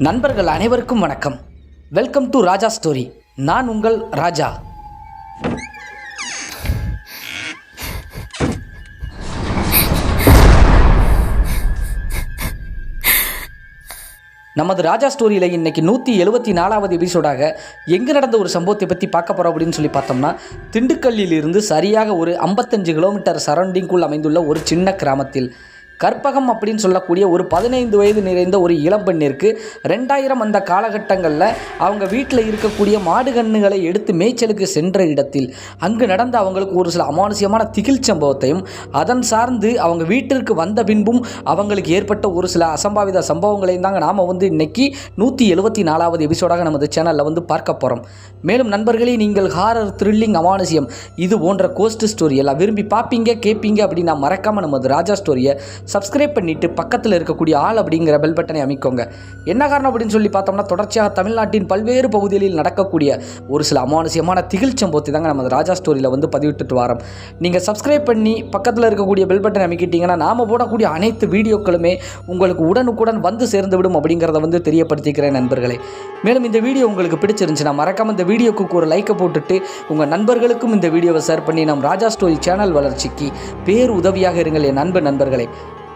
நண்பர்கள் அனைவருக்கும் வணக்கம். வெல்கம் டு ராஜா ஸ்டோரி நான் உங்கள் ராஜா. நமது ராஜா ஸ்டோரியில் இன்னைக்கு நூற்றி எழுபத்தி நாலாவது எபிசோடாக எங்கே நடந்த ஒரு சம்பவத்தை பற்றி பார்க்க போகிறோம் அப்படின்னு சொல்லி பார்த்தோம்னா திண்டுக்கல்லில் இருந்து சரியாக ஒரு ஐம்பத்தஞ்சு கிலோமீட்டர் சரௌண்டிங்குள் அமைந்துள்ள ஒரு சின்ன கிராமத்தில் கற்பகம் அப்படின்னு சொல்லக்கூடிய ஒரு பதினைந்து வயது நிறைந்த ஒரு இளம்பெண்ணிற்கு ரெண்டாயிரம் அந்த காலகட்டங்களில் அவங்க வீட்டில் இருக்கக்கூடிய மாடு கன்றுகளை எடுத்து மேய்ச்சலுக்கு சென்ற இடத்தில் அங்கு நடந்த அவங்களுக்கு ஒரு சில அமானுஷ்யமான திகில் சம்பவத்தையும் அதன் சார்ந்து அவங்க வீட்டிற்கு வந்த பின்பும் அவங்களுக்கு ஏற்பட்ட ஒரு சில அசம்பாவித சம்பவங்களையும் தாங்க நாம் வந்து இன்னைக்கு நூற்றி எழுபத்தி நாலாவது எபிசோடாக நமது சேனலில் வந்து பார்க்க போகிறோம் மேலும் நண்பர்களே நீங்கள் ஹாரர் த்ரில்லிங் அமானுஷ்யம் இது போன்ற கோஸ்ட் ஸ்டோரி எல்லாம் விரும்பி பார்ப்பீங்க கேட்பீங்க அப்படின்னு நான் மறக்காமல் நமது ராஜா ஸ்டோரியை சப்ஸ்கிரைப் பண்ணிட்டு பக்கத்தில் இருக்கக்கூடிய ஆள் அப்படிங்கிற பெல் பட்டனை அமைக்கோங்க. என்ன காரணம் அப்படின்னு சொல்லி பார்த்தோம்னா தொடர்ச்சியாக தமிழ்நாட்டின் பல்வேறு பகுதிகளில் நடக்கக்கூடிய ஒரு சில அமானுசியமான திகில் சம்பவத்தை தாங்க நம்ம ராஜா ஸ்டோரியில் வந்து பதிவிட்டுட்டு வரோம். நீங்கள் சப்ஸ்கிரைப் பண்ணி பக்கத்தில் இருக்கக்கூடிய பெல் பட்டனை அமைக்கிட்டீங்கன்னா நாம் போடக்கூடிய அனைத்து வீடியோக்களுமே உங்களுக்கு உடனுக்குடன் வந்து சேர்ந்துவிடும் அப்படிங்கிறத வந்து தெரியப்படுத்திக்கிறேன் நண்பர்களே. மேலும் இந்த வீடியோ உங்களுக்கு பிடிச்சிருந்துச்சுன்னா மறக்காம இந்த வீடியோக்கு ஒரு லைக்கை போட்டுட்டு உங்கள் நண்பர்களுக்கும் இந்த வீடியோவை ஷேர் பண்ணி நம் ராஜா ஸ்டோரி சேனல் வளர்ச்சிக்கு பேர் உதவியாக இருங்கள் என் நண்பர் நண்பர்களே.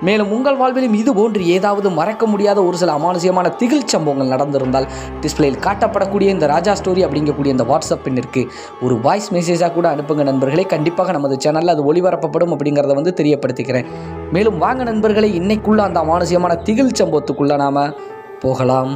மேலும் உங்கள் வாழ்விலும் இது போன்று ஏதாவது மறக்க முடியாத ஒரு சில அமானுசியமான திகில் சம்பவங்கள் நடந்திருந்தால் டிஸ்பிளேயில் காட்டப்படக்கூடிய இந்த ராஜா ஸ்டோரி அப்படிங்கக்கூடிய இந்த வாட்ஸ்அப் எண்ணிற்கு ஒரு வாய்ஸ் மெசேஜாக கூட அனுப்புங்க நண்பர்களே. கண்டிப்பாக நமது சேனலில் அது ஒளிபரப்பப்படும் அப்படிங்கிறத வந்து தெரியப்படுத்திக்கிறேன். மேலும் வாங்க நண்பர்களே இன்னைக்குள்ள அந்த அமானுசியமான திகில் சம்பவத்துக்குள்ள நாம போகலாம்.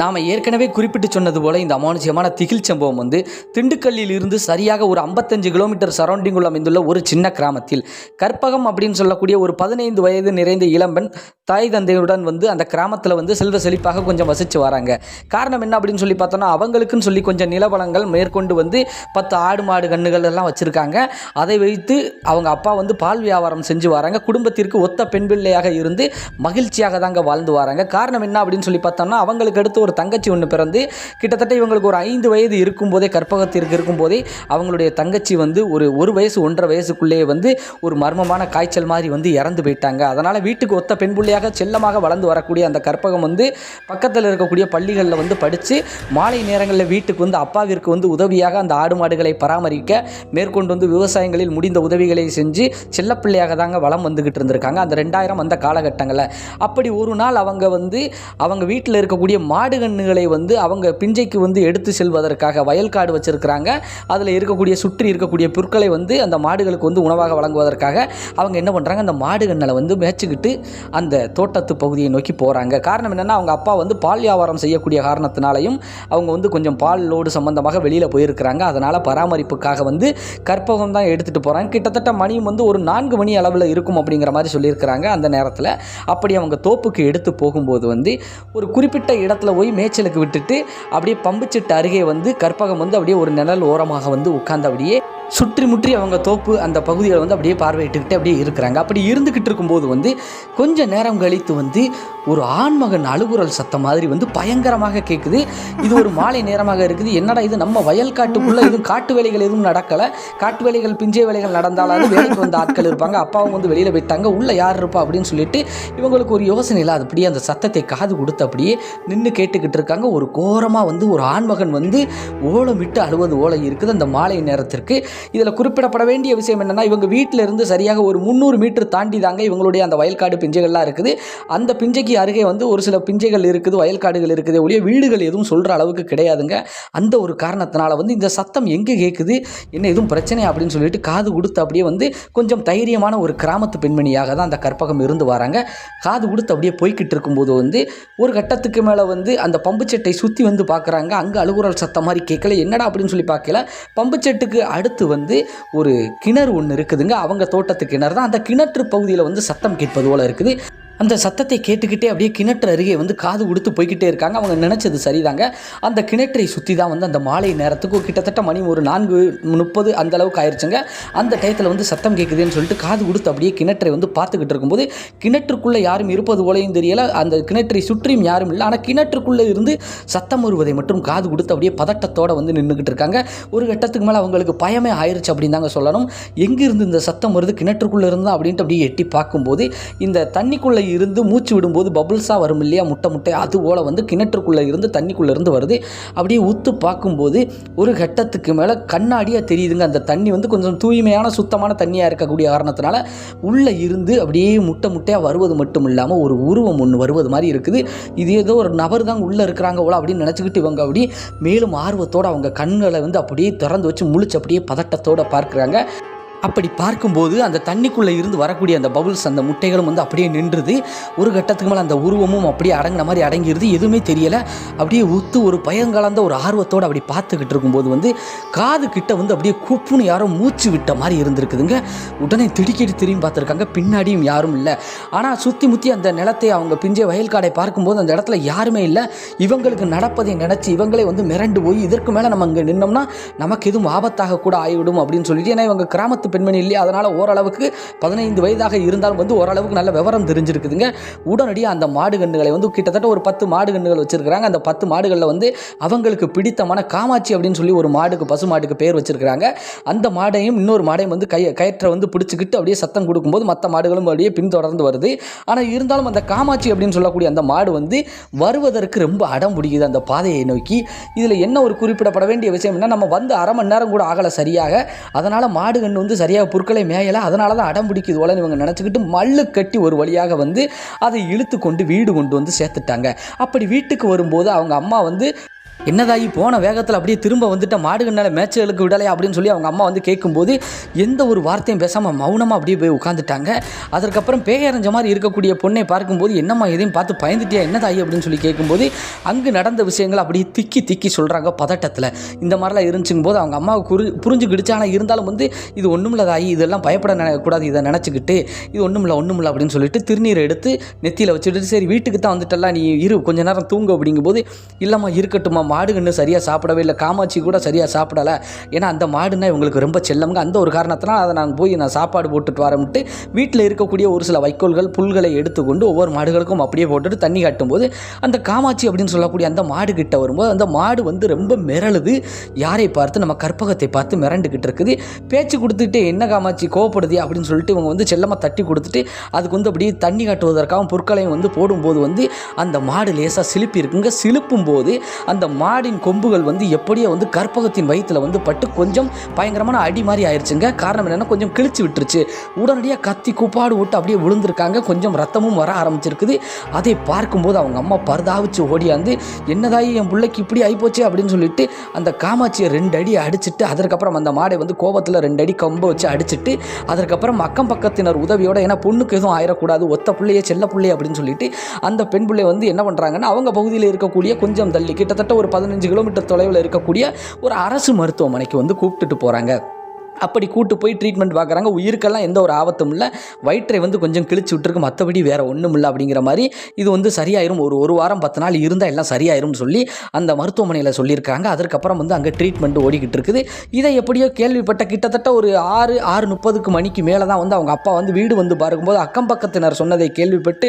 நாம் ஏற்கனவே குறிப்பிட்டு சொன்னது போல இந்த அமானுஷ்யமான திகில் சம்பவம் வந்து திண்டுக்கல்லில் இருந்து சரியாக ஒரு ஐம்பத்தஞ்சு கிலோமீட்டர் சரௌண்டிங்குள் அமைந்துள்ள ஒரு சின்ன கிராமத்தில். கற்பகம் அப்படின்னு சொல்லக்கூடிய ஒரு பதினைந்து வயது நிறைந்த இளம்பெண் தாய் தந்தையுடன் வந்து அந்த கிராமத்தில் வந்து செல்வ செழிப்பாக கொஞ்சம் வசித்து வராங்க. காரணம் என்ன அப்படின்னு சொல்லி பார்த்தோன்னா அவங்களுக்குன்னு சொல்லி கொஞ்சம் நிலவளங்கள் மேற்கொண்டு வந்து பத்து ஆடு மாடு கண்ணுகள் எல்லாம் வச்சுருக்காங்க. அதை வைத்து அவங்க அப்பா வந்து பால் வியாபாரம் செஞ்சு வராங்க. குடும்பத்திற்கு ஒத்த பெண் பிள்ளையாக இருந்து மகிழ்ச்சியாக தாங்க வாழ்ந்து வராங்க. காரணம் என்ன அப்படின்னு சொல்லி பார்த்தோம்னா அவங்களுக்கு அடுத்து ஒரு தங்கச்சி ஒன்று பிறந்து கிட்டத்தட்ட இவங்களுக்கு ஒரு ஐந்து வயது இருக்கும்போதே கற்பகத்திற்கு இருக்கும்போதே அவங்களுடைய தங்கச்சி வந்து ஒரு ஒரு வயசு ஒன்றரை வயசுக்குள்ளேயே வந்து ஒரு மர்மமான காய்ச்சல் மாதிரி வந்து இறந்து போயிட்டாங்க. அதனால் வீட்டுக்கு ஒத்த பெண் பிள்ளையாக செல்லமாக வளர்ந்து வரக்கூடிய அந்த கற்பகம் வந்து பக்கத்தில் இருக்கக்கூடிய பள்ளிகளில் வந்து படித்து மாலை நேரங்களில் வீட்டுக்கு வந்து அப்பாவிற்கு வந்து உதவியாக அந்த ஆடு மாடுகளை பராமரிக்க மேற்கொண்டு வந்து விவசாயங்களில் முடிந்த உதவிகளை செஞ்சு செல்லப்பிள்ளையாக தாங்க வளம் வந்துக்கிட்டு இருந்திருக்காங்க. அந்த ரெண்டாயிரம் அந்த காலகட்டங்களில். அப்படி ஒரு நாள் அவங்க வந்து அவங்க வீட்டில் இருக்கக்கூடிய மாடு கன்றுகளை வந்து அவங்க பிஞ்சைக்கு வந்து எடுத்து செல்வதற்காக வயல் காடு வச்சுருக்கிறாங்க. அதில் இருக்கக்கூடிய சுற்றி இருக்கக்கூடிய புற்களை வந்து அந்த மாடுகளுக்கு வந்து உணவாக வழங்குவதற்காக அவங்க என்ன பண்ணுறாங்க அந்த மாடுகண்ணலை வந்து மேய்ச்சிக்கிட்டு அந்த தோட்டத்து பகுதியை நோக்கி போகிறாங்க காரணம் என்னென்னா அவங்க அப்பா வந்து பால் வியாபாரம் செய்யக்கூடிய காரணத்தினாலையும் அவங்க வந்து கொஞ்சம் பால் லோடு சம்மந்தமாக வெளியில் போயிருக்கிறாங்க. அதனால் பராமரிப்புக்காக வந்து கற்பகம் தான் எடுத்துகிட்டு போகிறாங்க கிட்டத்தட்ட மணியும் வந்து ஒரு நான்கு மணி அளவில் இருக்கும் அப்படிங்கிற மாதிரி சொல்லியிருக்கிறாங்க அந்த நேரத்தில். அப்படி அவங்க தோப்புக்கு எடுத்து போகும்போது வந்து ஒரு குறிப்பிட்ட இடத்துல போய் மேய்ச்சலுக்கு விட்டுட்டு அப்படியே பம்புச்செட்டு அருகே வந்து கற்பகம் வந்து அப்படியே ஒரு நிழல் ஓரமாக வந்து உட்கார்ந்து அப்படியே சுற்றி முற்றி அவங்க தோப்பு அந்த பகுதியில் வந்து அப்படியே பார்வையிட்டுக்கிட்டு அப்படியே இருக்கிறாங்க. அப்படி இருந்துக்கிட்டு இருக்கும்போது வந்து கொஞ்சம் நேரம் கழித்து வந்து ஒரு ஆண்மகன் அழுகுரல் சத்தம் மாதிரி வந்து பயங்கரமாக கேட்குது இது ஒரு மாலை நேரமாக இருக்குது. என்னடா இது? நம்ம வயல் காட்டுக்குள்ளே எதுவும் காட்டு வேலைகள் எதுவும் நடக்கலை. காட்டு வேலைகள் பிஞ்சை வேலைகள் நடந்தாலும் வேலைக்கு வந்த ஆட்கள் இருப்பாங்க. அப்பாவும் வந்து வெளியில் போயிட்டாங்க. உள்ளே யார் இருப்பா அப்படின்னு சொல்லிட்டு இவங்களுக்கு ஒரு யோசனை இல்லை. அப்படியே அந்த சத்தத்தை காது கொடுத்து அப்படியே நின்று கேட்டுக்கிட்டு இருக்காங்க. ஒரு கோரமாக வந்து ஒரு ஆண்மகன் வந்து ஓலமிட்டு அழுவது ஓலை இருக்குது அந்த மாலை நேரத்திற்கு. இதில் குறிப்பிடப்பட வேண்டிய விஷயம் என்னென்னா இவங்க வீட்டில் இருந்து சரியாக ஒரு முந்நூறு மீட்டர் தாண்டி தாங்க இவங்களுடைய அந்த வயல்காடு பிஞ்சைகள்லாம் இருக்குது. அந்த பிஞ்சைக்கு அருகே வந்து ஒரு சில பிஞ்சைகள் இருக்குது வயல்காடுகள் இருக்குது ஒழிய வீடுகள் எதுவும் சொல்கிற அளவுக்கு கிடையாதுங்க. அந்த ஒரு காரணத்தினால வந்து இந்த சத்தம் எங்கே கேட்குது என்ன எதுவும் பிரச்சனை அப்படின்னு சொல்லிட்டு காது கொடுத்து அப்படியே வந்து கொஞ்சம் தைரியமான ஒரு கிராமத்து பெண்மணியாக தான் அந்த கற்பகம் இருந்து வராங்க. காது கொடுத்து அப்படியே போய்கிட்டு இருக்கும்போது வந்து ஒரு கட்டத்துக்கு மேலே வந்து அந்த பம்புச்சட்டை சுற்றி வந்து பார்க்குறாங்க அங்கே அழுகுரல் சத்தம் மாதிரி கேட்கல என்னடா அப்படின்னு சொல்லி பார்க்கல பம்புச்செட்டுக்கு அடுத்து வந்து ஒரு கிணறு ஒன்று இருக்குதுங்க. அவங்க தோட்டத்து கிணறு தான். அந்த கிணற்று பகுதியில் வந்து சத்தம் கேட்பது போல இருக்குது. அந்த சத்தத்தை கேட்டுக்கிட்டே அப்படியே கிணற்று அருகே வந்து காது கொடுத்து போய்கிட்டே இருக்காங்க. அவங்க நினச்சது சரிதாங்க. அந்த கிணற்றை சுற்றி தான் வந்து அந்த மாலை நேரத்துக்கு கிட்டத்தட்ட மணி ஒரு நான்கு முப்பது அந்த அளவுக்கு ஆயிடுச்சுங்க அந்த டயத்தில் வந்து சத்தம் கேட்குதுன்னு சொல்லிட்டு காது கொடுத்து அப்படியே கிணற்றை வந்து பார்த்துக்கிட்டு இருக்கும்போது கிணற்றுக்குள்ளே யாரும் இருப்பது போலையும் தெரியல. அந்த கிணற்றை சுற்றியும் யாரும் இல்லை. ஆனால் கிணற்றுக்குள்ளே இருந்து சத்தம் வருவதை மட்டும் காது கொடுத்து அப்படியே பதட்டத்தோட வந்து நின்றுக்கிட்டு இருக்காங்க. ஒரு கட்டத்துக்கு மேலே அவங்களுக்கு பயமே ஆயிருச்சு அப்படின்னு தாங்க சொல்லணும். எங்கிருந்து இந்த சத்தம் வருது? கிணற்றுக்குள்ளே இருந்தால் அப்படின்ட்டு அப்படியே எட்டி பார்க்கும்போது இந்த தண்ணிக்குள்ளே இருந்து மூச்சு விடும்போது பபுள்ஸாக வரும் இல்லையா? முட்டை முட்டை. அது போல் வந்து கிணற்றுக்குள்ளே இருந்து தண்ணிக்குள்ளே இருந்து வருது. அப்படியே உத்து பார்க்கும்போது ஒரு கட்டத்துக்கு மேலே கண்ணாடியாக தெரியுதுங்க. அந்த தண்ணி வந்து கொஞ்சம் தூய்மையான சுத்தமான தண்ணியாக இருக்கக்கூடிய காரணத்தினால உள்ளே இருந்து அப்படியே முட்டை முட்டையாக வருவது மட்டும் இல்லாமல் ஒரு உருவம் ஒன்று வருவது மாதிரி இருக்குது. இது ஏதோ ஒரு நபர் தான் உள்ளே இருக்கிறாங்க போல அப்படின்னு நினச்சிக்கிட்டு இவங்க அப்படி மேலும் ஆர்வத்தோடு அவங்க கண்களை வந்து அப்படியே திறந்து வச்சு முழிச்சு அப்படியே பதட்டத்தோடு பார்க்குறாங்க. அப்படி பார்க்கும்போது அந்த தண்ணிக்குள்ளே இருந்து வரக்கூடிய அந்த பபுள்ஸ் அந்த முட்டைகளும் வந்து அப்படியே நின்றுது. ஒரு கட்டத்துக்கு மேலே அந்த உருவமும் அப்படியே அடங்கின மாதிரி அடங்கிருது. எதுவுமே தெரியலை. அப்படியே உத்து ஒரு பயங்கலந்த ஒரு ஆர்வத்தோடு அப்படி பார்த்துக்கிட்டு இருக்கும்போது வந்து காது கிட்ட வந்து அப்படியே குப்புன்னு யாரும் மூச்சு விட்ட மாதிரி இருந்திருக்குதுங்க. உடனே திடுக்கிட்டு திரும்பி பார்த்துருக்காங்க. பின்னாடியும் யாரும் இல்லை. ஆனால் சுற்றி முற்றி அந்த நிலத்தை அவங்க பிஞ்சை வயல்காடை பார்க்கும்போது அந்த இடத்துல யாருமே இல்லை. இவங்களுக்கு நடப்பதை நினச்சி இவங்களே வந்து மிரண்டு போய் இதற்கு மேலே நம்ம இங்கே நின்னோம்னா நமக்கு எதுவும் ஆபத்தாக கூட ஆகிவிடும் அப்படின்னு சொல்லிட்டு. ஏன்னா இவங்க கிராமத்து பெண்மணி இல்லையா அதனால் ஓரளவுக்கு பதினைந்து வயதாக இருந்தாலும் வந்து ஓரளவுக்கு நல்ல விவரம் தெரிஞ்சிருக்குதுங்க. உடனடியாக அந்த மாடு கன்றுகளை வந்து கிட்டத்தட்ட ஒரு பத்து மாடு கன்றுகள் வச்சுருக்கிறாங்க. அந்த பத்து மாடுகளில் வந்து அவங்களுக்கு பிடித்தமான காமாட்சி அப்படின்னு சொல்லி ஒரு மாடுக்கு பசு மாட்டுக்கு பேர் வச்சுருக்கிறாங்க. அந்த மாடையும் இன்னொரு மாடையும் வந்து கை கயிற்றை வந்து பிடிச்சிக்கிட்டு அப்படியே சத்தம் கொடுக்கும்போது மற்ற மாடுகளும் அப்படியே பின்தொடர்ந்து வருது. ஆனால் இருந்தாலும் அந்த காமாட்சி அப்படின்னு சொல்லக்கூடிய அந்த மாடு வந்து வருவதற்கு ரொம்ப அடம் பிடிக்குது அந்த பாதையை நோக்கி. இதில் என்ன ஒரு குறிப்பிடப்பட வேண்டிய விஷயம் என்ன நம்ம வந்து அரை மணி நேரம் கூட ஆகலை சரியாக. அதனால் மாடு கன்று வந்து சரியாக புற்களை மேயலை அதனால தான் அடம் பிடிக்குது போலன்னு இவங்க நினச்சிக்கிட்டு மல்லு கட்டி ஒரு வழியாக வந்து அதை இழுத்து கொண்டு வீடு கொண்டு வந்து சேர்த்துட்டாங்க. அப்படி வீட்டுக்கு வரும்போது அவங்க அம்மா வந்து என்னதாகி போன வேகத்தில் அப்படியே திரும்ப வந்துட்ட மாடுகள்னால மேட்சுகளுக்கு விடலையா அப்படின்னு சொல்லி அவங்க அம்மா வந்து கேட்கும்போது எந்த ஒரு வார்த்தையும் பேசாமல் மௌனமாக அப்படியே போய் உட்காந்துட்டாங்க அதற்கப்புறம் பேயறிஞ்ச மாதிரி இருக்கக்கூடிய பொண்ணை பார்க்கும்போது என்னம்மா எதையும் பார்த்து பயந்துட்டியா என்னதாயி அப்படின்னு சொல்லி கேட்கும்போது அங்கு நடந்த விஷயங்கள் அப்படியே திக்கி திக்கி சொல்கிறாங்க பதட்டத்தில். இந்த மாதிரிலாம் இருந்துச்சுங்க போது அவங்க அம்மாவுக்கு குறி புரிஞ்சுக்கிடுச்சு. ஆனால் இருந்தாலும் வந்து இது ஒன்றும் தாயி இதெல்லாம் பயப்பட நினைக்கக்கூடாது இதை நினச்சிக்கிட்டு இது ஒன்றுமில்ல இல்லை அப்படின்னு சொல்லிட்டு திருநீரை எடுத்து நெத்தியில் வச்சுட்டு சரி வீட்டுக்கு தான் வந்துட்டலாம் நீ இரு கொஞ்ச நேரம் தூங்கு அப்படிங்கும்போது இல்லைம்மா இருக்கட்டும்மா மாடு கன்று சரியாக சாப்பிடவே இல்லை. காமாட்சி கூட சரியாக சாப்பிடலை. ஏன்னா அந்த மாடுன்னா இவங்களுக்கு ரொம்ப செல்லமுங்க. அந்த ஒரு காரணத்தினால் அதை நான் போய் நான் சாப்பாடு போட்டுட்டு வரமுட்டு வீட்டில் இருக்கக்கூடிய ஒரு சில வைக்கோல்கள் புல்களை எடுத்துக்கொண்டு ஒவ்வொரு மாடுகளுக்கும் அப்படியே போட்டுட்டு தண்ணி காட்டும்போது அந்த காமாட்சி அப்படின்னு சொல்லக்கூடிய அந்த மாடு கிட்ட வரும்போது அந்த மாடு வந்து ரொம்ப மிரளுது. யாரை பார்த்து? நம்ம கற்பகத்தை பார்த்து மிரண்டுக்கிட்டு இருக்குது. பேச்சு கொடுத்துட்டு என்ன காமாட்சி கோவப்படுது? அப்படின்னு சொல்லிட்டு இவங்க வந்து செல்லமாக தட்டி கொடுத்துட்டு அதுக்கு வந்து அப்படியே தண்ணி காட்டுவதற்காகவும் பொருட்களையும் வந்து போடும்போது வந்து அந்த மாடு லேசாக சிலுப்பி இருக்குங்க சிலுப்பும் போது அந்த மாடின் கொம்புகள் வந்து எப்படியோ வந்து கற்பகத்தின் வயிற்றில் வந்து பட்டு கொஞ்சம் பயங்கரமான அடி மாதிரி ஆயிடுச்சுங்க காரணம் என்னென்னா கொஞ்சம் கிழிச்சு விட்டுருச்சு. உடனடியாக கத்தி கூப்பாடு விட்டு அப்படியே விழுந்திருக்காங்க. கொஞ்சம் ரத்தமும் வர ஆரம்பிச்சிருக்குது. அதை பார்க்கும்போது அவங்க அம்மா பரதாவிச்சு ஓடியாந்து என்னதாயி என் பிள்ளைக்கு இப்படி ஆகிப்போச்சு அப்படின்னு சொல்லிட்டு அந்த காமாட்சியை ரெண்டு அடி அடிச்சிட்டு அதற்கப்புறம் அந்த மாடை வந்து கோபத்தில் ரெண்டு அடி கம்பை வச்சு அடிச்சிட்டு அதற்கப்புறம் அக்கம் பக்கத்தினர் உதவியோட ஏன்னா பொண்ணுக்கு எதுவும் ஆயிடக்கூடாது ஒத்த பிள்ளையே செல்ல பிள்ளையே அப்படின்னு சொல்லிட்டு அந்த பெண் பிள்ளை வந்து என்ன பண்ணுறாங்கன்னா அவங்க பகுதியில் இருக்கக்கூடிய கொஞ்சம் தள்ளி கிட்டத்தட்ட ஒரு பதினஞ்சு கிலோமீட்டர் தொலைவில் இருக்கக்கூடிய ஒரு அரசு மருத்துவமனைக்கு வந்து கூப்பிட்டுட்டு போகிறாங்க அப்படி கூட்டு போய் ட்ரீட்மெண்ட் பார்க்குறாங்க. உயிருக்கெல்லாம் எந்த ஒரு ஆபத்தும் இல்லை. வயிற்றை வந்து கொஞ்சம் கிழிச்சு விட்டுருக்கு. மற்றபடி வேறு ஒன்றும் இல்லை அப்படிங்கிற மாதிரி இது வந்து சரியாயிரும். ஒரு ஒரு வாரம் பத்து நாள் இருந்தால் எல்லாம் சரியாயிரும்னு சொல்லி அந்த மருத்துவமனையில் சொல்லியிருக்காங்க. அதுக்கப்புறம் வந்து அங்கே ட்ரீட்மெண்ட் ஓடிக்கிட்டு இருக்குது. இதை எப்படியோ கேள்விப்பட்ட கிட்டத்தட்ட ஒரு ஆறு ஆறு முப்பதுக்கு மணிக்கு மேலே தான் வந்து அவங்க அப்பா வந்து வீடு வந்து பார்க்கும்போது அக்கம் பக்கத்தினர் சொன்னதை கேள்விப்பட்டு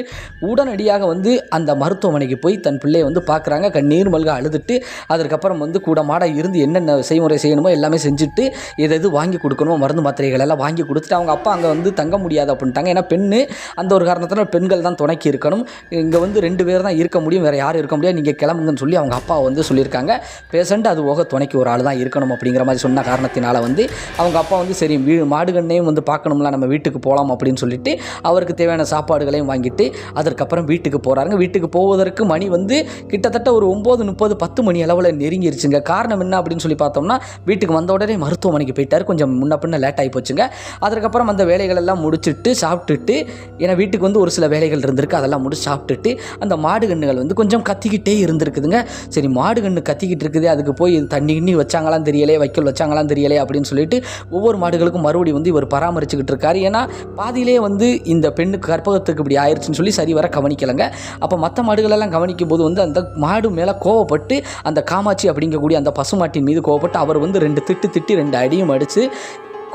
உடனடியாக வந்து அந்த மருத்துவமனைக்கு போய் தன் பிள்ளையை வந்து பார்க்குறாங்க. கண்ணீர் மல்க அழுதுட்டு அதுக்கப்புறம் வந்து கூட மாட இருந்து என்னென்ன செய்முறை செய்யணுமோ எல்லாமே செஞ்சுட்டு எது எது வாங்கி கொடுக்கணுமோ மருந்து மாத்திரைகள் எல்லாம் வாங்கி கொடுத்துட்டு அவங்க அப்பா அங்கே வந்து தங்க முடியாது அப்படின்ட்டாங்க. ஏன்னா பெண்ணு அந்த ஒரு காரணத்தினால் பெண்கள் தான் துணைக்கி இருக்கணும். இங்கே வந்து ரெண்டு பேர் தான் இருக்க முடியும் வேறு யாரும் இருக்க முடியாது. நீங்கள் கிளம்புங்கன்னு சொல்லி அவங்க அப்பா வந்து சொல்லியிருக்காங்க. பேஷண்ட் அது போக துணைக்கு ஒரு ஆள் தான் இருக்கணும் அப்படிங்கிற மாதிரி சொன்ன காரணத்தினால வந்து அவங்க அப்பா வந்து சரி வீ மாடுகண்ணையும் வந்து பார்க்கணும்ல நம்ம வீட்டுக்கு போகலாம் அப்படின்னு சொல்லிட்டு அவருக்கு தேவையான சாப்பாடுகளையும் வாங்கிட்டு அதற்கப்புறம் வீட்டுக்கு போகிறாருங்க வீட்டுக்கு போவதற்கு மணி வந்து கிட்டத்தட்ட ஒரு ஒம்பது முப்பது பத்து மணி அளவில் நெருங்கிருச்சுங்க. காரணம் என்ன அப்படின்னு சொல்லி பார்த்தோம்னா வீட்டுக்கு வந்த உடனே மருத்துவமனைக்கு போயிட்டார். கொஞ்சம் கொஞ்சம் முன்ன பின்ன லேட் ஆகி போச்சுங்க. அதுக்கப்புறம் அந்த வேலைகள் எல்லாம் முடிச்சுட்டு சாப்பிட்டுட்டு ஏன்னா வீட்டுக்கு வந்து ஒரு சில வேலைகள் இருந்திருக்கு அதெல்லாம் முடிச்சு சாப்பிட்டுட்டு அந்த மாடு கன்றுகள் வந்து கொஞ்சம் கத்திக்கிட்டே இருந்திருக்குதுங்க. சரி மாடு கன்று கத்திக்கிட்டு இருக்குது அதுக்கு போய் தண்ணி கிண்ணி வச்சாங்களாம் தெரியலே வைக்கல் வச்சாங்களாம் தெரியலே அப்படின்னு சொல்லிட்டு ஒவ்வொரு மாடுகளுக்கும் மறுபடியும் வந்து இவர் பராமரிச்சுக்கிட்டு இருக்காரு. ஏன்னா பாதியிலே வந்து இந்த பெண்ணுக்கு கற்பகத்துக்கு இப்படி ஆயிடுச்சுன்னு சொல்லி சரி வர கவனிக்கலைங்க. அப்போ மற்ற மாடுகளெல்லாம் கவனிக்கும் போது வந்து அந்த மாடு மேலே கோவப்பட்டு அந்த காமாட்சி அப்படிங்கக்கூடிய அந்த பசுமாட்டின் மீது கோவப்பட்டு அவர் வந்து ரெண்டு திட்டு திட்டி ரெண்டு அடியும் அடித்து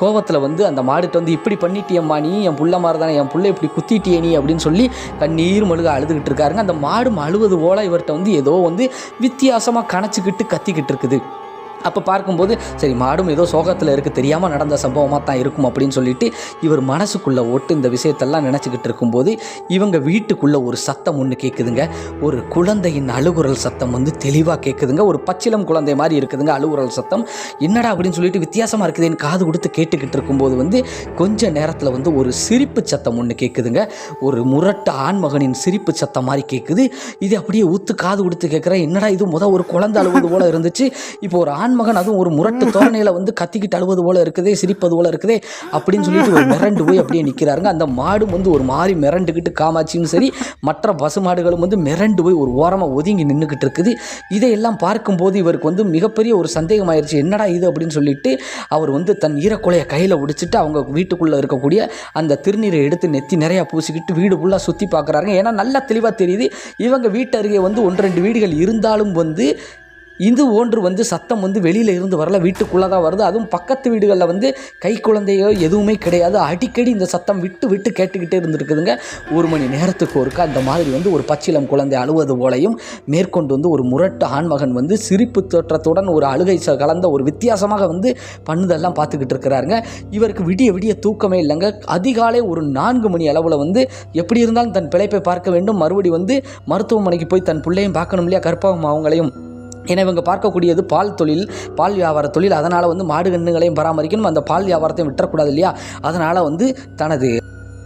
கோவத்தில் வந்து அந்த மாடுகிட்ட வந்து இப்படி பண்ணிட்டியம்மா நீ என் புள்ள மாதிரி தானே என் புள்ள இப்படி குத்திட்டியே நீ? அப்படின்னு சொல்லி கண்ணீர் மழுக அழுதுகிட்டு இருக்காருங்க. அந்த மாடு அழுவது போல் இவர்கிட்ட வந்து ஏதோ வந்து வித்தியாசமாக கணச்சிக்கிட்டு கத்திக்கிட்டு இருக்குது. அப்போ பார்க்கும்போது சரி மாடும் ஏதோ சோகத்தில் இருக்குது தெரியாமல் நடந்த சம்பவமாக தான் இருக்கும் அப்படின்னு சொல்லிட்டு இவர் மனசுக்குள்ளே ஓட்டு இந்த விஷயத்தெல்லாம் நினச்சிக்கிட்டு இருக்கும்போது இவங்க வீட்டுக்குள்ளே ஒரு சத்தம் ஒன்று கேட்குதுங்க ஒரு குழந்தையின் அழுகுரல் சத்தம் வந்து தெளிவாக கேட்குதுங்க ஒரு பச்சிலம் குழந்தை மாதிரி இருக்குதுங்க அழுகுரல் சத்தம். என்னடா அப்படின்னு சொல்லிட்டு வித்தியாசமாக இருக்குதுன்னு காது கொடுத்து கேட்டுக்கிட்டு இருக்கும்போது வந்து கொஞ்ச நேரத்தில் வந்து ஒரு சிரிப்பு சத்தம் ஒன்று கேட்குதுங்க ஒரு முரட்டு ஆண்மகனின் சிரிப்பு சத்தம் மாதிரி கேட்குது இது அப்படியே ஊத்து காது கொடுத்து கேட்குறேன் என்னடா இது முதல் ஒரு குழந்தை அழுவது போல இருந்துச்சு. இப்போ ஒரு ஆண் ஆண்மகன் அதுவும் ஒரு முரட்டு தோரணையில் வந்து கத்திக்கிட்டு அழுவது போல இருக்குதே சிரிப்பது போல இருக்குதே அப்படின்னு சொல்லிட்டு ஒரு மிரண்டு போய் அப்படியே நிற்கிறாருங்க அந்த மாடும் வந்து ஒரு மாதிரி மிரண்டுக்கிட்டு காமாட்சியும் சரி மற்ற பசு மாடுகளும் வந்து மிரண்டு போய் ஒரு ஓரமாக ஒதுங்கி நின்றுக்கிட்டு இருக்குது. இதையெல்லாம் பார்க்கும்போது இவருக்கு வந்து மிகப்பெரிய ஒரு சந்தேகம் ஆயிடுச்சு என்னடா இது அப்படின்னு சொல்லிட்டு அவர் வந்து தன் ஈரக்குலையை கையில் உடிச்சிட்டு அவங்க வீட்டுக்குள்ளே இருக்கக்கூடிய அந்த திருநீரை எடுத்து நெத்தி நிறையா பூசிக்கிட்டு வீடு ஃபுல்லாக சுற்றி பார்க்குறாங்க ஏன்னா நல்லா தெளிவாக தெரியுது இவங்க வீட்டு அருகே வந்து ஒன்று ரெண்டு வீடுகள் இருந்தாலும் வந்து இது ஒன்று வந்து சத்தம் வந்து வெளியில் இருந்து வரல வீட்டுக்குள்ளே தான் வருது. அதுவும் பக்கத்து வீடுகளில் வந்து கை குழந்தையோ எதுவுமே கிடையாது. அடிக்கடி இந்த சத்தம் விட்டு விட்டு கேட்டுக்கிட்டே இருந்திருக்குதுங்க. ஒரு மணி நேரத்துக்கு ஒருக்கா அந்த மாதிரி வந்து ஒரு பச்சிலம் குழந்தை அழுவது போலையும் மேற்கொண்டு வந்து ஒரு முரட்டு ஆண்மகன் வந்து சிரிப்பு தோற்றத்துடன் ஒரு அழுகை கலந்த ஒரு வித்தியாசமாக வந்து பண்ணுதெல்லாம் பார்த்துக்கிட்டு இருக்கிறாருங்க. இவருக்கு விடிய விடிய தூக்கமே இல்லைங்க. அதிகாலை ஒரு நான்கு மணி அளவில் வந்து எப்படி இருந்தாலும் தன் பிழைப்பை பார்க்க வேண்டும். மறுபடி வந்து மருத்துவமனைக்கு போய் தன் பிள்ளையும் பார்க்கணும் இல்லையா? கற்பகம் அவங்களையும் ஏன்னா இவங்க பார்க்கக்கூடியது பால் தொழில் பால் வியாபார தொழில். அதனால் வந்து மாடு கன்றுகளையும் பராமரிக்கணும். அந்த பால் வியாபாரத்தையும் விட்டுறக்கூடாது இல்லையா? அதனால் வந்து தனது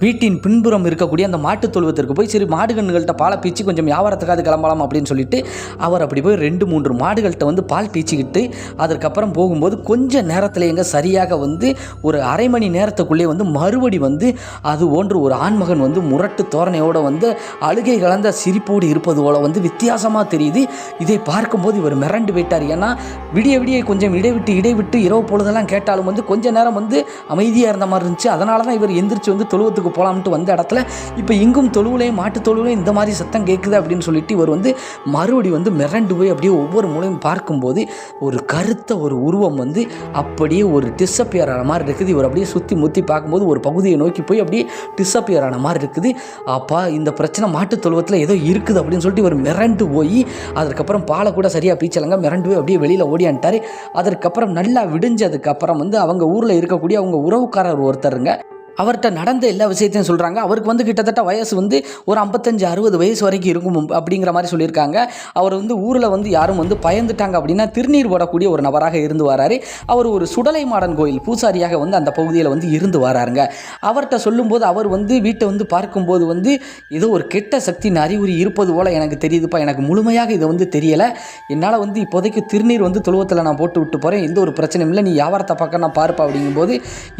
வீட்டின் பின்புறம் இருக்கக்கூடிய அந்த மாட்டுத் தொழுவத்திற்கு போய் சரி மாடு கன்றுகள்கிட்ட பாலை பீச்சி கொஞ்சம் வியாபாரத்துக்காக கிளம்பலாம் அப்படின்னு சொல்லிட்டு அவர் அப்படி போய் ரெண்டு மூன்று மாடுகள்கிட்ட வந்து பால் பீச்சிக்கிட்டு அதற்கப்புறம் போகும்போது கொஞ்ச நேரத்தில் எங்க சரியாக வந்து ஒரு அரை மணி நேரத்துக்குள்ளே வந்து மறுபடி வந்து அது போன்று ஒரு ஆண்மகன் வந்து முரட்டு தோரணையோடு வந்து அழுகை கலந்த சிரிப்போடு இருப்பது போல வந்து வித்தியாசமாக தெரியுது. இதை பார்க்கும்போது இவர் மிரண்டு விட்டார் ஏன்னா விடிய விடிய கொஞ்சம் இடைவிட்டு இடைவிட்டு இரவு பொழுதெல்லாம் கேட்டாலும் வந்து கொஞ்ச நேரம் வந்து அமைதியாக இருந்த மாதிரி இருந்துச்சு. அதனால தான் இவர் எந்திரிச்சு வந்து தொழுவத்துக்கு போகலாம்ட்டு வந்த இடத்துல இப்போ இங்கும் தொழுவுலையும் மாட்டு தொழுவுலையும் இந்த மாதிரி சத்தம் கேட்குது அப்படின்னு சொல்லிட்டு இவர் வந்து மறுபடி வந்து மிரண்டு போய் அப்படியே ஒவ்வொரு மூலையும் பார்க்கும்போது ஒரு கருத்த ஒரு உருவம் வந்து அப்படியே ஒரு டிஸப்பியர் ஆன மாதிரி இருக்குது. இவர் அப்படியே சுற்றி முற்றி பார்க்கும்போது ஒரு பகுதியை நோக்கி போய் அப்படியே டிஸப்பியர் ஆன மாதிரி இருக்குது. அப்பா இந்த பிரச்சனை மாட்டுத் தொழுவத்தில் ஏதோ இருக்குது அப்படின்னு சொல்லிட்டு இவர் மிரண்டு போய் அதற்கப்புறம் பாலை கூட சரியாக பீச்சலங்க மிரண்டு போய் அப்படியே வெளியில் ஓடியான்ட்டார் அதற்கப்புறம் நல்லா விடிஞ்சதுக்கப்புறம் வந்து அவங்க ஊரில் இருக்கக்கூடிய அவங்க உறவுக்காரர் ஒருத்தருங்க அவர்கிட்ட நடந்த எல்லா விஷயத்தையும் சொல்கிறாங்க அவருக்கு வந்து கிட்டத்தட்ட வயசு வந்து ஒரு ஐம்பத்தஞ்சு அறுபது வயசு வரைக்கும் இருக்கும் அப்படிங்கிற மாதிரி சொல்லியிருக்காங்க. அவர் வந்து ஊரில் வந்து யாரும் வந்து பயந்துட்டாங்க அப்படின்னா திருநீர் போடக்கூடிய ஒரு நபராக இருந்து வராரு. அவர் ஒரு சுடலை மாடன் கோயில் பூசாரியாக வந்து அந்த பகுதியில் வந்து இருந்து வராருங்க. அவர்கிட்ட சொல்லும்போது அவர் வந்து வீட்டை வந்து பார்க்கும்போது வந்து ஏதோ ஒரு கெட்ட சக்தியின் அறிகுறி இருப்பது போல் எனக்கு தெரியுதுப்பா. எனக்கு முழுமையாக இது வந்து தெரியலை. என்னால் வந்து இப்போதைக்கு திருநீர் வந்து தொழுவத்தில் நான் போட்டு விட்டு போகிறேன் எந்த ஒரு பிரச்சனையும் இல்லை. நீ வியாபாரத்தை பார்க்க நான் பார்ப்பா அப்படிங்கும்போது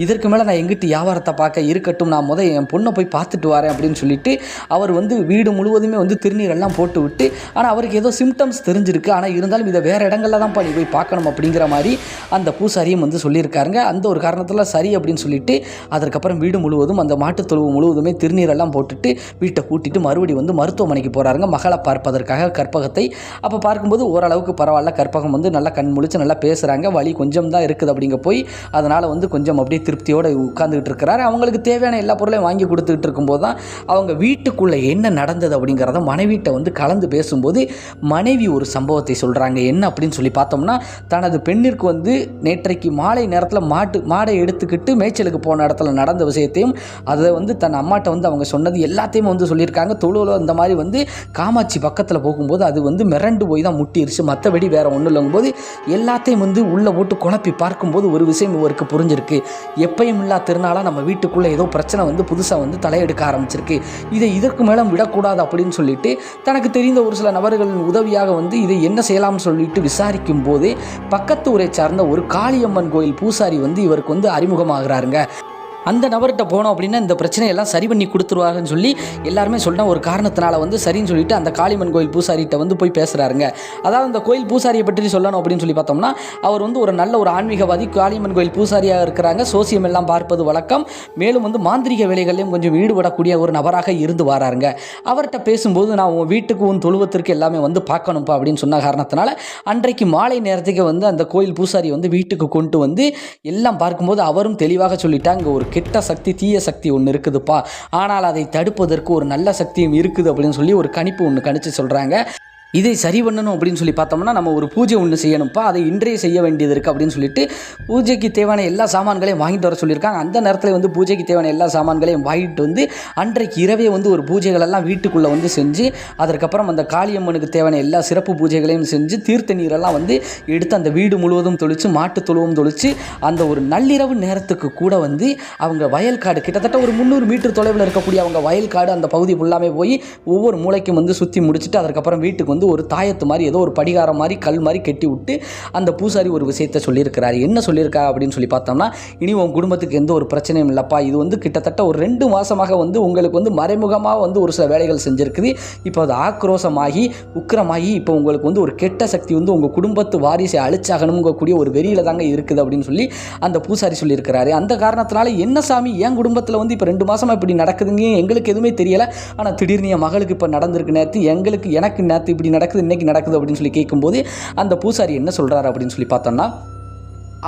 இதற்கு மேலே நான் எங்கிட்டு வியாபாரத்தை பார்க்க இருக்கட்டும் நான் முதல் என் பொண்ணை போய் பார்த்துட்டு வரேன் அப்படின்னு சொல்லிட்டு அவர் வந்து வீடு முழுவதுமே வந்து திருநீரெல்லாம் போட்டு விட்டு ஆனால் அவருக்கு ஏதோ சிம்டம்ஸ் தெரிஞ்சிருக்கு. ஆனால் இருந்தாலும் இதை வேறு இடங்கள்ல தான் நீ போய் பார்க்கணும் அப்படிங்கிற மாதிரி அந்த பூசாரியும் வந்து சொல்லியிருக்காருங்க. அந்த ஒரு காரணத்தில் சரி அப்படின்னு சொல்லிட்டு அதற்கப்புறம் வீடு முழுவதும் அந்த மாட்டுத் தொழுவு முழுவதுமே திருநீரெல்லாம் போட்டுட்டு வீட்டை கூட்டிட்டு மறுபடி வந்து மருத்துவமனைக்கு போகிறாருங்க மகளை பார்ப்பதற்காக கற்பகத்தை. அப்போ பார்க்கும்போது ஓரளவுக்கு பரவாயில்ல கற்பகம் வந்து நல்லா கண் முழிச்சு நல்லா பேசுகிறாங்க வழி கொஞ்சம் தான் இருக்குது அப்படிங்க போய் அதனால் வந்து கொஞ்சம் அப்படியே திருப்தியோடு உட்காந்துக்கிட்டு இருக்கிறாரு. அவங்களுக்கு தேவையான எல்லா பொருளையும் வாங்கி கொடுத்துக்கிட்டு இருக்கும்போது தான் அவங்க வீட்டுக்குள்ளே என்ன நடந்தது அப்படிங்கிறத மனைவிட்ட வந்து கலந்து பேசும்போது மனைவி ஒரு சம்பவத்தை சொல்கிறாங்க என்ன அப்படின்னு சொல்லி பார்த்தோம்னா தனது பெண்ணிற்கு வந்து நேற்றைக்கு மாலை நேரத்தில் மாட்டு மாடை எடுத்துக்கிட்டு மேய்ச்சலுக்கு போன இடத்துல நடந்த விஷயத்தையும் அதை வந்து தன் அம்மாட்ட வந்து அவங்க சொன்னது எல்லாத்தையும் வந்து சொல்லியிருக்காங்க. தொழுவில் இந்த மாதிரி வந்து காமாட்சி பக்கத்தில் போகும்போது அது வந்து மிரண்டு போய் தான் முட்டிருச்சு. மற்றபடி வேறு ஒன்றும் இல்லைங்கும்போது எல்லாத்தையும் வந்து உள்ளே போட்டு குழப்பி பார்க்கும்போது ஒரு விஷயம் இவருக்கு புரிஞ்சிருக்கு. எப்பயும் இல்லா திருநாளாக நம்ம வீட்டு வீட்டுக்குள்ளே ஏதோ பிரச்சனை வந்து புதுசாக வந்து தலையெடுக்க ஆரம்பிச்சிருக்கு. இதை இதற்கு மேலே விடக்கூடாது அப்படின்னு சொல்லிட்டு தனக்கு தெரிந்த ஒரு சில நபர்களின் உதவியாக வந்து இதை என்ன செய்யலாம்னு சொல்லிட்டு விசாரிக்கும் போதே பக்கத்து ஊரை சார்ந்த ஒரு காளியம்மன் கோயில் பூசாரி வந்து இவருக்கு வந்து அறிமுகமாகிறாருங்க. அந்த நபர்கிட்ட போனோம் அப்படின்னா இந்த பிரச்சனையெல்லாம் சரி பண்ணி கொடுத்துருவாங்கன்னு சொல்லி எல்லாருமே சொன்ன ஒரு காரணத்தினால வந்து சரின்னு சொல்லிட்டு அந்த காளிமன் கோயில் பூசாரிகிட்ட வந்து போய் பேசுகிறாருங்க அதாவது அந்த கோயில் பூசாரியை பற்றி சொல்லணும் அப்படின்னு சொல்லி பார்த்தோம்னா அவர் வந்து ஒரு நல்ல ஒரு ஆன்மீகவாதி காளிமன் கோயில் பூசாரியாக இருக்கிறாங்க. சோசியம் எல்லாம் பார்ப்பது வழக்கம். மேலும் வந்து மாந்திரிக வேலைகள்லையும் கொஞ்சம் ஈடுபடக்கூடிய ஒரு நபராக இருந்து வராருங்க. அவர்கிட்ட பேசும்போது நான் உன் வீட்டுக்கு உன் தொழுவத்திற்கு எல்லாமே வந்து பார்க்கணும்ப்பா அப்படின்னு சொன்ன காரணத்தினால அன்றைக்கு மாலை நேரத்துக்கு வந்து அந்த கோயில் பூசாரி வந்து வீட்டுக்கு கொண்டு வந்து எல்லாம் பார்க்கும்போது அவரும் தெளிவாக சொல்லிட்டாங்க. ஒரு கெட்ட சக்தி தீய சக்தி ஒன்று இருக்குதுப்பா. ஆனால் அதை தடுப்பதற்கு ஒரு நல்ல சக்தியும் இருக்குது அப்படின்னு சொல்லி ஒரு கணிப்பு ஒன்று கணிச்சு சொல்கிறாங்க இதை சரி பண்ணணும் அப்படின்னு சொல்லி பார்த்தோம்னா நம்ம ஒரு பூஜை ஒன்று செய்யணும்ப்பா அதை இன்றைய செய்ய வேண்டியது இருக்குது அப்படின்னு சொல்லிட்டு பூஜைக்கு தேவையான எல்லா சாமான்களையும் வாங்கிட்டு வர சொல்லியிருக்காங்க. அந்த நேரத்தில் வந்து பூஜைக்கு தேவையான எல்லா சாமான்களையும் வாங்கிட்டு வந்து அன்றைக்கு இரவே வந்து ஒரு பூஜைகளெல்லாம் வீட்டுக்குள்ளே வந்து செஞ்சு அதற்கப்புறம் அந்த காளியம்மனுக்கு தேவையான எல்லா சிறப்பு பூஜைகளையும் செஞ்சு தீர்த்த நீரெல்லாம் வந்து எடுத்து அந்த வீடு முழுவதும் தொளிச்சு மாட்டு தொழுவும் தொளிச்சு அந்த ஒரு நள்ளிரவு நேரத்துக்கு கூட வந்து அவங்க வயல்காடு கிட்டத்தட்ட ஒரு முந்நூறு மீட்டர் தொலைவில் இருக்கக்கூடிய அவங்க வயல்காடு அந்த பகுதி ஃபுல்லாமே போய் ஒவ்வொரு மூளைக்கும் வந்து சுற்றி முடிச்சுட்டு அதுக்கப்புறம் வீட்டுக்கு வந்து ஒரு தாயத்து மாதிரி ஏதோ ஒரு படிகாரம் மாதிரி கல் மாதிரி கட்டி விட்டு அந்த பூசாரி ஒரு விஷயத்தை சொல்லியிருக்கிறாரு. என்ன சொல்லியிருக்கா அப்படின்னு சொல்லி பார்த்தோம்னா இனி உன் குடும்பத்துக்கு எந்த ஒரு பிரச்சனையும் இல்லைப்பா. இது வந்து கிட்டத்தட்ட ஒரு ரெண்டு மாதமாக வந்து உங்களுக்கு வந்து மறைமுகமாக வந்து ஒரு சில வேலைகள் செஞ்சுருக்குது. இப்போ அது ஆக்ரோஷமாகி உக்கிரமாகி இப்போ உங்களுக்கு வந்து ஒரு கெட்ட சக்தி வந்து உங்கள் குடும்பத்து வாரிசை அழிச்சாகணுங்கக்கூடிய ஒரு வெறியில் தாங்க இருக்குது அப்படின்னு சொல்லி அந்த பூசாரி சொல்லியிருக்கிறாரு. அந்த காரணத்தினால என்ன சாமி என் குடும்பத்தில் வந்து இப்போ ரெண்டு மாதமாக இப்படி நடக்குதுங்க? எங்களுக்கு எதுவுமே தெரியலை. ஆனால் திடீர்னு என் மகளுக்கு இப்போ நடந்திருக்கு நேற்று எங்களுக்கு எனக்கு நேற்று இப்படி நடக்குது இன்னைக்கு நடக்குது அப்படின்னு சொல்லி கேட்கும்போது அந்த பூசாரி என்ன சொல்கிறாரு அப்படின்னு சொல்லி பார்த்தோம்னா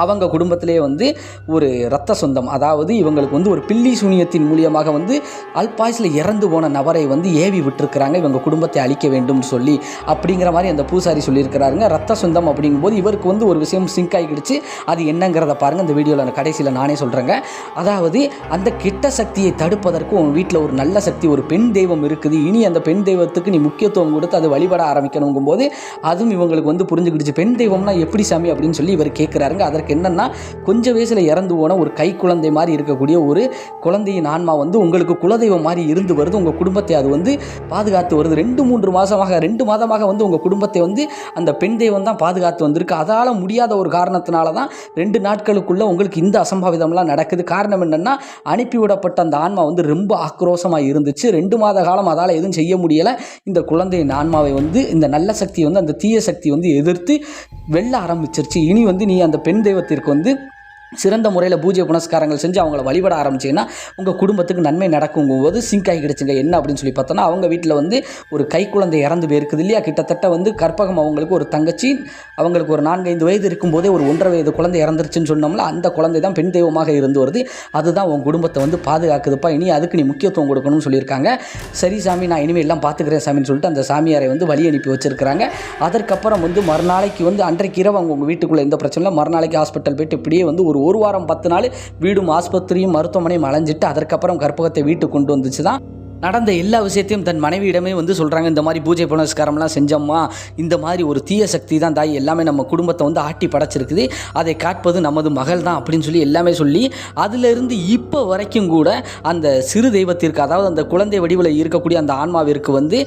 அவங்க குடும்பத்திலே வந்து ஒரு ரத்த சொந்தம். அதாவது இவங்களுக்கு வந்து ஒரு பில்லி சூனியத்தின் மூலியமாக வந்து அல்பாய்ஸில் இறந்து போன நபரை வந்து ஏவி விட்டுருக்கிறாங்க. இவங்க குடும்பத்தை அழிக்க வேண்டும் சொல்லி அப்படிங்கிற மாதிரி அந்த பூசாரி சொல்லியிருக்கிறாருங்க. ரத்த சொந்தம் அப்படிங்கும்போது இவருக்கு வந்து ஒரு விஷயம் சிங்க் ஆகிடுச்சு அது என்னங்கிறத பாருங்கள் இந்த வீடியோவில் கடைசியில் நானே சொல்கிறேங்க அதாவது அந்த கெட்ட சக்தியை தடுப்பதற்கு உன் வீட்டில் ஒரு நல்ல சக்தி ஒரு பெண் தெய்வம் இருக்குது. இனி அந்த பெண் தெய்வத்துக்கு நீ முக்கியத்துவம் கொடுத்து அது வழிபட ஆரம்பிக்கணுங்கும் போது அதுவும் இவங்களுக்கு வந்து புரிஞ்சுக்கிடுச்சு. பெண் தெய்வம்னா எப்படி சாமி அப்படின்னு சொல்லி இவர் கேட்குறாருங்க அதற்கு என்னன்னா கொஞ்சம் வயசில் இறந்து போன ஒரு கை குழந்தை மாதிரி இருக்கக்கூடிய ஒரு குழந்தையின் ஆன்மா வந்து உங்களுக்கு குலதெய்வம் மாதிரி இருந்து வருது. உங்கள் குடும்பத்தை அது வந்து பாதுகாத்து வருது. ரெண்டு மூன்று மாதமாக ரெண்டு மாதமாக வந்து உங்கள் குடும்பத்தை வந்து அந்த பெண் தெய்வம் தான் பாதுகாத்து வந்திருக்கு. அதால் முடியாத ஒரு காரணத்தினால தான் ரெண்டு நாட்களுக்குள்ளே உங்களுக்கு இந்த அசம்பாவிதம்லாம் நடக்குது. காரணம் என்னென்னா அனுப்பிவிடப்பட்ட அந்த ஆன்மா வந்து ரொம்ப ஆக்ரோஷமாக இருந்துச்சு. ரெண்டு மாத காலம் அதால் எதுவும் செய்ய முடியலை. இந்த குழந்தையின் ஆன்மாவை வந்து இந்த நல்ல சக்தி வந்து அந்த தீய சக்தி வந்து எதிர்த்து வெல்ல ஆரம்பிச்சிருச்சு. இனி வந்து நீ அந்த பெண் தெய்வத்திற்கு வந்து சிறந்த முறையில் பூஜை புனஸ்காரங்கள் செஞ்சு அவங்கள வழிபட ஆரம்பிச்சிங்கன்னா உங்கள் குடும்பத்துக்கு நன்மை நடக்குங்கும்போது சிங்க் ஆகி கிடச்சிங்க என்ன அப்படின்னு சொல்லி பார்த்தோன்னா அவங்க வீட்டில் வந்து ஒரு கை குழந்தை இறந்து போயிருக்குது இல்லையா? கிட்டத்தட்ட வந்து கற்பகம் அவங்களுக்கு ஒரு தங்கச்சி அவங்களுக்கு ஒரு நான்கைந்து வயது இருக்கும்போதே ஒரு ஒன்றரை வயது குழந்தை இறந்துருச்சுன்னு சொன்னோம்ல அந்த குழந்தை தான் பெண் தெய்வமாக இருந்து வருது. அதுதான் உங்கள் குடும்பத்தை வந்து பாதுகாக்குதுப்பா. இனி அதுக்கு நீ முக்கியத்துவம் கொடுக்கணும்னு சொல்லியிருக்காங்க. சரி சாமி நான் இனிமேல் எல்லாம் பார்த்துக்கிறேன் சாமின்னு சொல்லிட்டு அந்த சாமியாரை வந்து வழி அனுப்பி வச்சிருக்கிறாங்க. அதற்கப்புறம் வந்து மறுநாளைக்கு வந்து அன்றைக்கு இரவு அவங்க உங்கள் வீட்டுக்குள்ளே எந்த பிரச்சனையும் இல்லை. மறுநாளைக்கு ஹாஸ்பிட்டல் போயிட்டு இப்படியே வந்து ஒரு ஒரு வாரம் பத்து நாள் வீடும் ஆஸ்பத்திரியும் மருத்துவமனையும் அலைஞ்சிட்டு அதற்கப்புறம் கற்பகத்தை வீட்டுக்கு கொண்டு வந்துச்சு தான் நடந்த எல்லா விஷயத்தையும் தன் மனைவியிடமே வந்து சொல்கிறாங்க இந்த மாதிரி பூஜை புனஸ்காரம்லாம் செஞ்சோம்மா. இந்த மாதிரி ஒரு தீய சக்தி தான் தாய். எல்லாமே நம்ம குடும்பத்தை வந்து ஆட்டி படைச்சிருக்குது. அதை காட்பது நமது மகள் தான் அப்படின்னு சொல்லி எல்லாமே சொல்லி அதிலிருந்து இப்போ வரைக்கும் கூட அந்த சிறு தெய்வத்திற்கு அதாவது அந்த குழந்தை வடிவில் இருக்கக்கூடிய அந்த ஆன்மாவிற்கு வந்து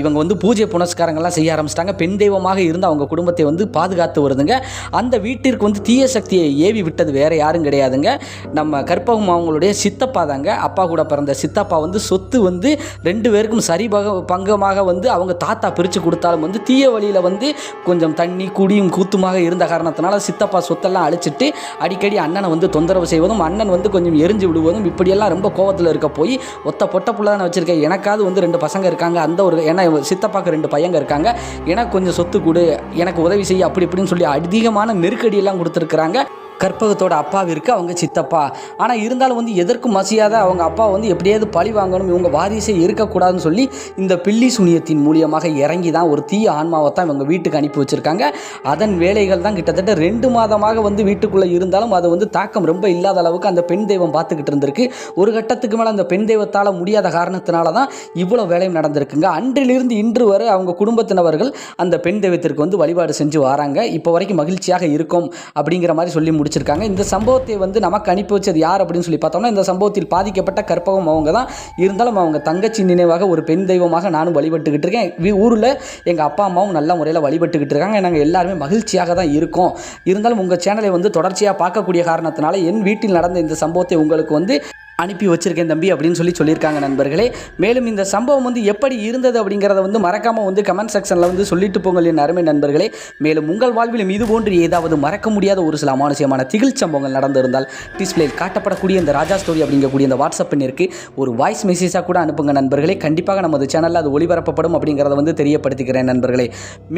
இவங்க வந்து பூஜை புனஸ்காரங்கள்லாம் செய்ய ஆரம்பிச்சிட்டாங்க. பெண் தெய்வமாக இருந்து அவங்க குடும்பத்தை வந்து பாதுகாத்து வருதுங்க. அந்த வீட்டிற்கு வந்து தீய சக்தியை ஏவி விட்டது வேறு யாரும் கிடையாதுங்க. நம்ம கற்பகம் அவங்களுடைய சித்தப்பா தாங்க. அப்பா கூட பிறந்த சித்தப்பா வந்து சொத்து வந்து வந்து ரெண்டு பேருக்கும் சரி பக பங்கமாக வந்து அவங்க தாத்தா பிரித்து கொடுத்தாலும் வந்து தீய வழியில் வந்து கொஞ்சம் தண்ணி குடியும் கூத்துமாக இருந்த காரணத்தினால சித்தப்பா சொத்தெல்லாம் அழிச்சிட்டு அடிக்கடி அண்ணனை வந்து தொந்தரவு செய்வதும் அண்ணன் வந்து கொஞ்சம் எரிஞ்சு விடுவதும் இப்படியெல்லாம் ரொம்ப கோவத்தில் இருக்க போய் ஒத்த பொட்ட புள்ள தானே வச்சுருக்கேன். எனக்காவது வந்து ரெண்டு பசங்க இருக்காங்க. அந்த ஒரு ஏன்னா சித்தப்பாக்கு ரெண்டு பையங்க இருக்காங்க. எனக்கு கொஞ்சம் சொத்து கொடு எனக்கு உதவி செய்ய அப்படி இப்படின்னு சொல்லி அதிகமான நெருக்கடியெல்லாம் கொடுத்துருக்குறாங்க. கற்பகத்தோட அப்பாவிற்கு அவங்க சித்தப்பா. ஆனால் இருந்தாலும் வந்து எதற்கும் மசியாத அவங்க அப்பா வந்து எப்படியாவது பழி வாங்கணும் இவங்க வாரிசே இருக்கக்கூடாதுன்னு சொல்லி இந்த பில்லி சுனியத்தின் மூலியமாக இறங்கி தான் ஒரு தீய ஆன்மாவை தான் இவங்க வீட்டுக்கு அனுப்பி வச்சுருக்காங்க. அதன் வேலைகள் தான் கிட்டத்தட்ட ரெண்டு மாதமாக வந்து வீட்டுக்குள்ளே இருந்தாலும் அது வந்து தாக்கம் ரொம்ப இல்லாத அளவுக்கு அந்த பெண் தெய்வம் பார்த்துக்கிட்டு இருந்திருக்கு. ஒரு கட்டத்துக்கு மேலே அந்த பெண் தெய்வத்தால் முடியாத காரணத்தினால தான் இவ்வளோ வேலையும் நடந்திருக்குங்க. அன்றிலிருந்து இன்று வரை அவங்க குடும்பத்தினவர்கள் அந்த பெண் தெய்வத்திற்கு வந்து வழிபாடு செஞ்சு வராங்க. இப்போ வரைக்கும் மகிழ்ச்சியாக இருக்கும் அப்படிங்கிற மாதிரி சொல்லி முடிச்சிருக்காங்க. இந்த சம்பவத்தை வந்து நமக்கு அனுப்பி வச்சது யார் அப்படின்னு சொல்லி பார்த்தோம்னா இந்த சம்பவத்தில் பாதிக்கப்பட்ட கற்பகம் அவங்க தான் இருந்தாலும் அவங்க தங்கச்சி நினைவாக ஒரு பெண் தெய்வமாக நானும் வழிபட்டுக்கிட்டு இருக்கேன். ஊரில் எங்கள் அப்பா அம்மாவும் நல்ல முறையில் வழிபட்டுக்கிட்டு இருக்காங்க. நாங்கள் எல்லாருமே மகிழ்ச்சியாக தான் இருக்கோம். இருந்தாலும் உங்கள் சேனலை வந்து தொடர்ச்சியாக பார்க்கக்கூடிய காரணத்தினால என் வீட்டில் நடந்த இந்த சம்பவத்தை உங்களுக்கு வந்து அனுப்பி வச்சுருக்கேன் தம்பி அப்படின்னு சொல்லி சொல்லியிருக்காங்க நண்பர்களே. மேலும் இந்த சம்பவம் வந்து எப்படி இருந்தது அப்படிங்கிறத வந்து மறக்காமல் வந்து கமெண்ட் செக்ஷனில் வந்து சொல்லிட்டு போங்கள் என் அருமை நண்பர்களே. மேலும் உங்கள் வாழ்விலும் இது போன்று ஏதாவது மறக்க முடியாத ஒரு சில அமானுஷ்யமான திகில் சம்பவங்கள் நடந்திருந்தால் டிஸ்பிளேயில் காட்டப்படக்கூடிய இந்த ராஜா ஸ்டோரி அப்படிங்கக்கூடிய இந்த வாட்ஸ்அப் பண்ணிருக்கு ஒரு வாய்ஸ் மெசேஜாக கூட அனுப்புங்க நண்பர்களே. கண்டிப்பாக நமது சேனலில் அது ஒளிபரப்பப்படும் அப்படிங்கிறத வந்து தெரியப்படுத்திக்கிறேன் நண்பர்களே.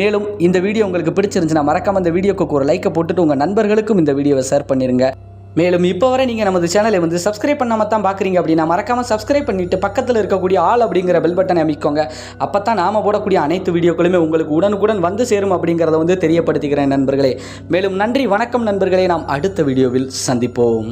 மேலும் இந்த வீடியோ உங்களுக்கு பிடிச்சிருந்துச்சுன்னா மறக்காம இந்த வீடியோக்கு ஒரு லைக்கை போட்டுட்டு உங்கள் நண்பர்களுக்கும் இந்த வீடியோவை ஷேர் பண்ணிருங்க. மேலும் இப்போ வரை நீங்கள் நமது சேனலை வந்து சப்ஸ்கிரைப் பண்ணாமல் தான் பார்க்குறீங்க அப்படின்னா மறக்காமல் சப்ஸ்கிரைப் பண்ணிட்டு பக்கத்தில் இருக்கக்கூடிய ஆள் அப்படிங்கிற பெல் பட்டனை அமைக்கோங்க. அப்போ தான் நாம போடக்கூடிய அனைத்து வீடியோக்களுமே உங்களுக்கு உடனுக்குடன் வந்து சேரும் அப்படிங்கிறத வந்து தெரியப்படுத்திக்கிறேன் நண்பர்களே. மேலும் நன்றி வணக்கம் நண்பர்களே. நாம் அடுத்த வீடியோவில் சந்திப்போம்.